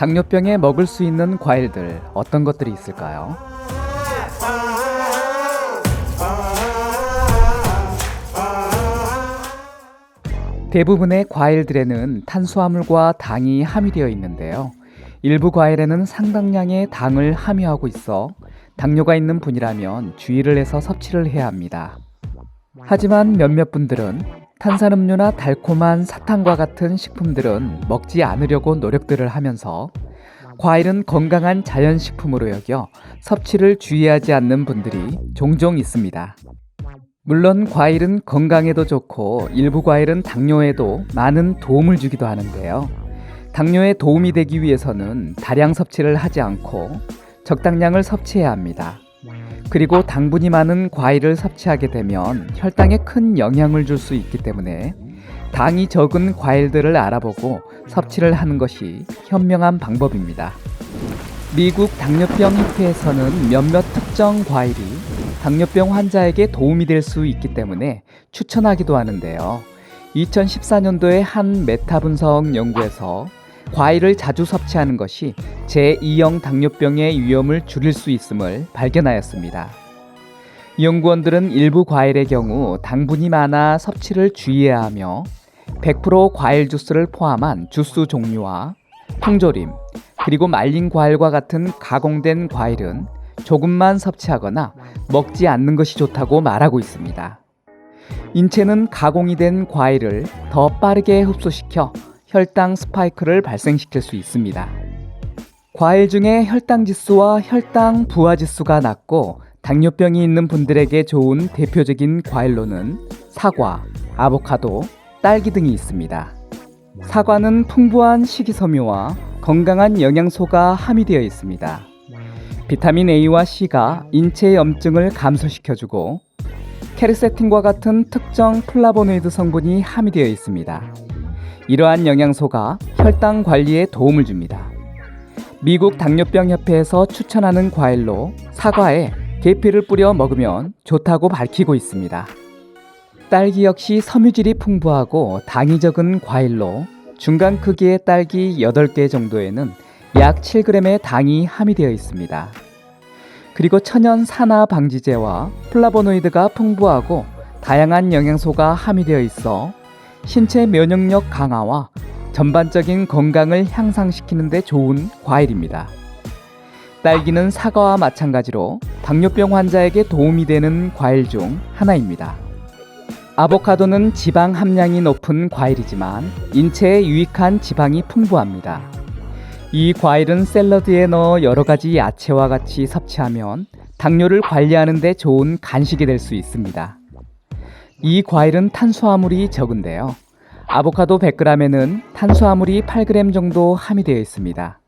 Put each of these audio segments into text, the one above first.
당뇨병에 먹을 수 있는 과일들 어떤 것들이 있을까요? 대부분의 과일들에는 탄수화물과 당이 함유되어 있는데요. 일부 과일에는 상당량의 당을 함유하고 있어 당뇨가 있는 분이라면 주의를 해서 섭취를 해야 합니다. 하지만 몇몇 분들은 탄산음료나 달콤한 사탕과 같은 식품들은 먹지 않으려고 노력들을 하면서 과일은 건강한 자연식품으로 여겨 섭취를 주의하지 않는 분들이 종종 있습니다. 물론 과일은 건강에도 좋고 일부 과일은 당뇨에도 많은 도움을 주기도 하는데요. 당뇨에 도움이 되기 위해서는 다량 섭취를 하지 않고 적당량을 섭취해야 합니다. 그리고 당분이 많은 과일을 섭취하게 되면 혈당에 큰 영향을 줄 수 있기 때문에 당이 적은 과일들을 알아보고 섭취를 하는 것이 현명한 방법입니다. 미국 당뇨병 협회에서는 몇몇 특정 과일이 당뇨병 환자에게 도움이 될 수 있기 때문에 추천하기도 하는데요. 2014년도에 한 메타 분석 연구에서 과일을 자주 섭취하는 것이 제2형 당뇨병의 위험을 줄일 수 있음을 발견하였습니다. 연구원들은 일부 과일의 경우 당분이 많아 섭취를 주의해야 하며 100% 과일 주스를 포함한 주스 종류와 통조림, 그리고 말린 과일과 같은 가공된 과일은 조금만 섭취하거나 먹지 않는 것이 좋다고 말하고 있습니다. 인체는 가공이 된 과일을 더 빠르게 흡수시켜 혈당 스파이크를 발생시킬 수 있습니다. 과일 중에 혈당 지수와 혈당 부하 지수가 낮고 당뇨병이 있는 분들에게 좋은 대표적인 과일로는 사과, 아보카도, 딸기 등이 있습니다. 사과는 풍부한 식이섬유와 건강한 영양소가 함유되어 있습니다. 비타민 A와 C가 인체 염증을 감소시켜주고 케르세틴과 같은 특정 플라보노이드 성분이 함유되어 있습니다. 이러한 영양소가 혈당 관리에 도움을 줍니다. 미국 당뇨병 협회에서 추천하는 과일로 사과에 계피를 뿌려 먹으면 좋다고 밝히고 있습니다. 딸기 역시 섬유질이 풍부하고 당이 적은 과일로 중간 크기의 딸기 8개 정도에는 약 7g의 당이 함유되어 있습니다. 그리고 천연 산화 방지제와 플라보노이드가 풍부하고 다양한 영양소가 함유되어 있어 신체 면역력 강화와 전반적인 건강을 향상시키는 데 좋은 과일입니다. 딸기는 사과와 마찬가지로 당뇨병 환자에게 도움이 되는 과일 중 하나입니다. 아보카도는 지방 함량이 높은 과일이지만 인체에 유익한 지방이 풍부합니다. 이 과일은 샐러드에 넣어 여러 가지 야채와 같이 섭취하면 당뇨를 관리하는 데 좋은 간식이 될 수 있습니다. 이 과일은 탄수화물이 적은데요. 아보카도 100g에는 탄수화물이 8g 정도 함유되어 있습니다.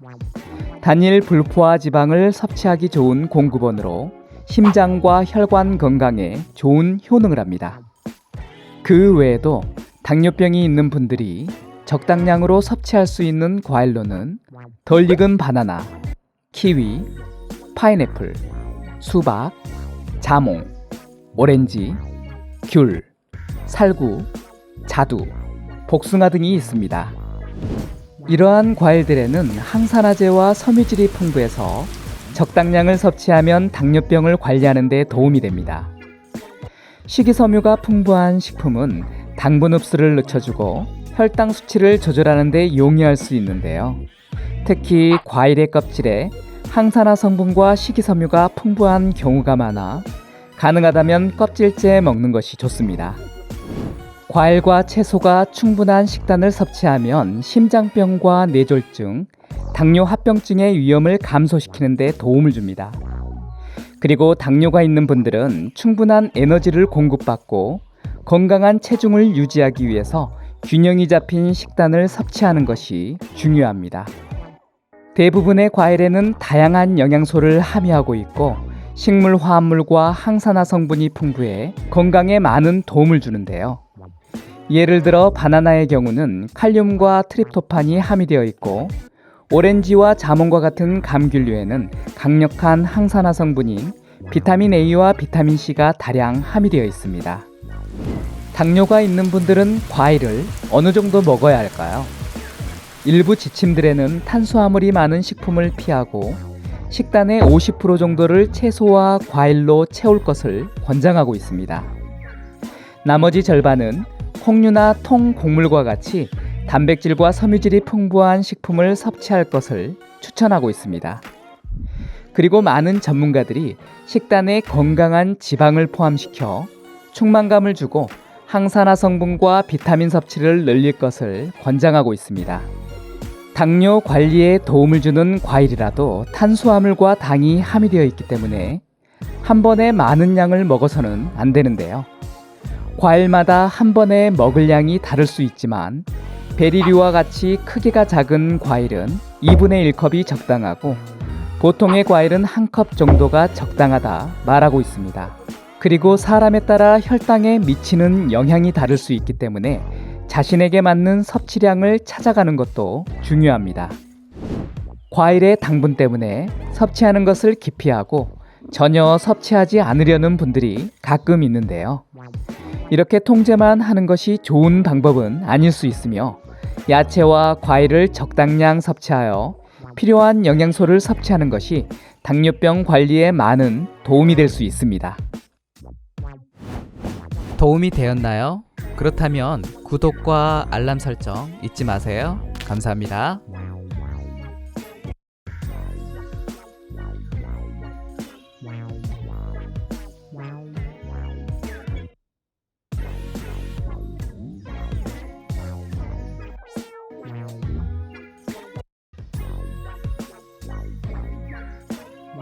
단일 불포화 지방을 섭취하기 좋은 공급원으로 심장과 혈관 건강에 좋은 효능을 합니다. 그 외에도 당뇨병이 있는 분들이 적당량으로 섭취할 수 있는 과일로는 덜 익은 바나나, 키위, 파인애플, 수박, 자몽, 오렌지, 귤, 살구, 자두, 복숭아 등이 있습니다. 이러한 과일들에는 항산화제와 섬유질이 풍부해서 적당량을 섭취하면 당뇨병을 관리하는 데 도움이 됩니다. 식이섬유가 풍부한 식품은 당분 흡수를 늦춰주고 혈당 수치를 조절하는 데 용이할 수 있는데요. 특히 과일의 껍질에 항산화 성분과 식이섬유가 풍부한 경우가 많아 가능하다면 껍질째 먹는 것이 좋습니다. 과일과 채소가 충분한 식단을 섭취하면 심장병과 뇌졸중, 당뇨 합병증의 위험을 감소시키는 데 도움을 줍니다. 그리고 당뇨가 있는 분들은 충분한 에너지를 공급받고 건강한 체중을 유지하기 위해서 균형이 잡힌 식단을 섭취하는 것이 중요합니다. 대부분의 과일에는 다양한 영양소를 함유하고 있고 식물 화합물과 항산화 성분이 풍부해 건강에 많은 도움을 주는데요. 예를 들어 바나나의 경우는 칼륨과 트립토판이 함유되어 있고 오렌지와 자몽과 같은 감귤류에는 강력한 항산화 성분인 비타민 A와 비타민 C가 다량 함유되어 있습니다. 당뇨가 있는 분들은 과일을 어느 정도 먹어야 할까요? 일부 지침들에는 탄수화물이 많은 식품을 피하고 식단의 50% 정도를 채소와 과일로 채울 것을 권장하고 있습니다. 나머지 절반은 콩류나 통 곡물과 같이 단백질과 섬유질이 풍부한 식품을 섭취할 것을 추천하고 있습니다. 그리고 많은 전문가들이 식단에 건강한 지방을 포함시켜 충만감을 주고 항산화 성분과 비타민 섭취를 늘릴 것을 권장하고 있습니다. 당뇨 관리에 도움을 주는 과일이라도 탄수화물과 당이 함유되어 있기 때문에 한 번에 많은 양을 먹어서는 안 되는데요. 과일마다 한 번에 먹을 양이 다를 수 있지만 베리류와 같이 크기가 작은 과일은 2분의 1컵이 적당하고 보통의 과일은 한 컵 정도가 적당하다 말하고 있습니다. 그리고 사람에 따라 혈당에 미치는 영향이 다를 수 있기 때문에 자신에게 맞는 섭취량을 찾아가는 것도 중요합니다. 과일의 당분 때문에 섭취하는 것을 기피하고 전혀 섭취하지 않으려는 분들이 가끔 있는데요. 이렇게 통제만 하는 것이 좋은 방법은 아닐 수 있으며 야채와 과일을 적당량 섭취하여 필요한 영양소를 섭취하는 것이 당뇨병 관리에 많은 도움이 될 수 있습니다. 도움이 되었나요? 그렇다면 구독과 알람 설정 잊지 마세요. 감사합니다.